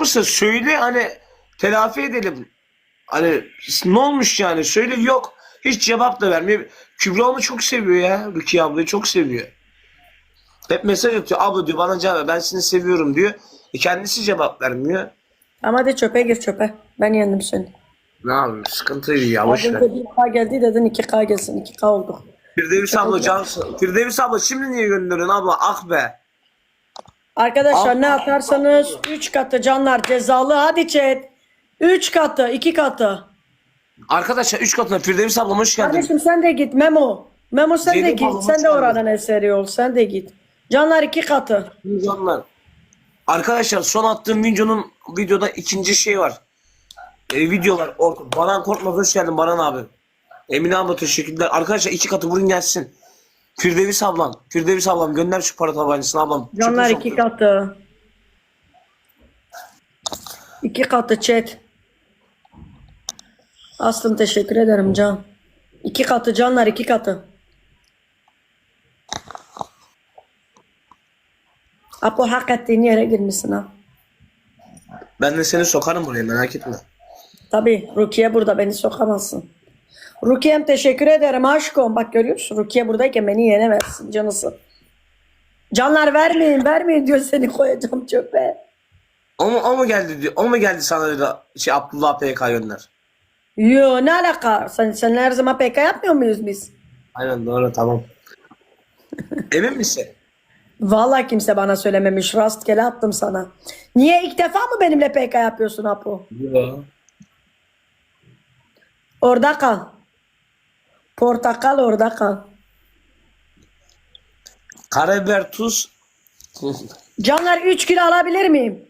mısın? Söyle hani telafi edelim. Hani ne olmuş yani? Söyle yok. Hiç cevap da vermiyor. Kübra onu çok seviyor ya. Rukiye ablayı çok seviyor. Hep mesaj atıyor. Abla diyor bana cevap ver. Ben seni seviyorum diyor. E kendisi cevap vermiyor. Ama hadi çöpe gir çöpe. Ben yendim seni. Ne yapayım? Sıkıntıydı ya. Boş Az ver. önce 1K geldi dedin 2K gelsin. 2K oldu. Firdevs abla cansın. Firdevs abla şimdi niye gönderiyorsun abla? Ah be. Arkadaşlar Al- ne atarsanız 3 katı canlar cezalı. Hadi chat. 3 katı, 2 katı. Arkadaşlar 3 katına Firdevs ablam hoş geldin. Kardeşim sen de git Memo. Memo sen de Zeynep git. ablam Sen hoş de oranın eseri ol. Sen de git. Canlar 2 katı. Canlar. Arkadaşlar son attığım videonun videoda ikinci şey var. E, videolar. Or- Baran Korkmaz hoş geldin Baran abi. Emine abla teşekkürler. Arkadaşlar iki katı vurun gelsin. Firdevs ablam. Firdevs ablam gönder şu para tabancasını ablam. Canlar teşekkür 2 ederim. katı. 2 katı chat. Aslım teşekkür ederim can. 2 katı canlar 2 katı. Apo hak ettiğin yere girmişsin ha. Ben de seni sokarım buraya merak etme. Tabii Rukiye burada beni sokamazsın. Rukiye'm teşekkür ederim aşkım. Bak görüyor musun? Rukiye buradayken beni yenemezsin canısı. Canlar vermeyin vermeyin diyor seni koyacağım çöpe. O mu, o mu geldi diyor. O mu geldi sana dedi şey Abdullah PK gönder. Yo ne alaka? Sen, sen her zaman PK yapmıyor muyuz biz? Aynen doğru tamam. Emin misin? Vallahi kimse bana söylememiş. Rastgele attım sana. Niye ilk defa mı benimle PK yapıyorsun Apo? Yok. Orada kal. Portakal orada kal. Karabiber tuz. Canlar 3 kilo alabilir miyim?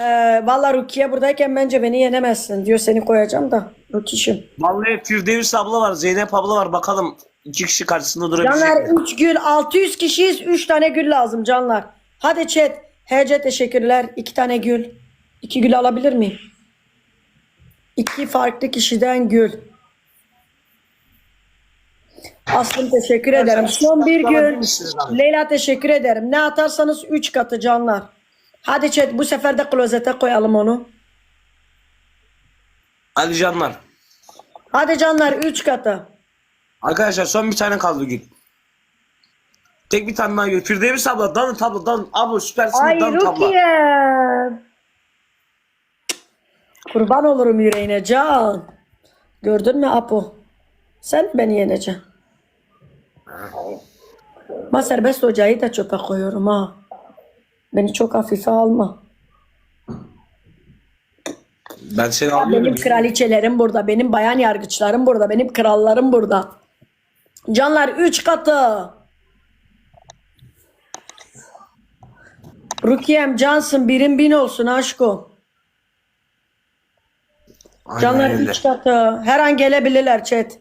Ee, Valla Rukiye buradayken bence beni yenemezsin diyor. Seni koyacağım da. Rukişim. Vallahi Firdevs abla var, Zeynep abla var. Bakalım iki kişi karşısında durabilecek Canlar mi? 3 gül. 600 kişiyiz. 3 tane gül lazım canlar. Hadi chat. HC teşekkürler. 2 tane gül. 2 gül alabilir miyim? 2 farklı kişiden gül. Aslım teşekkür ederim. Son bir gün. Leyla teşekkür ederim. Ne atarsanız 3 katı canlar. Hadi chat bu sefer de klozete koyalım onu. Ali Canlar. Hadi canlar 3 katı. Arkadaşlar son bir tane kaldı gün. Tek bir tane daha gör. Firdevs abla danın tablo dan. Abla süpersin Ay dan tablo. Rukiye. Kurban olurum yüreğine can. Gördün mü Apo? Sen beni yeneceksin. Ma serbest ocağı da çöpe koyuyorum ha. Beni çok hafife alma. Ben seni alıyorum. Benim kraliçelerim burada, benim bayan yargıçlarım burada, benim krallarım burada. Canlar 3 katı. Rukiye'm cansın birin bin olsun aşkım. Aynen Canlar öyle. 3 katı. Her an gelebilirler chat.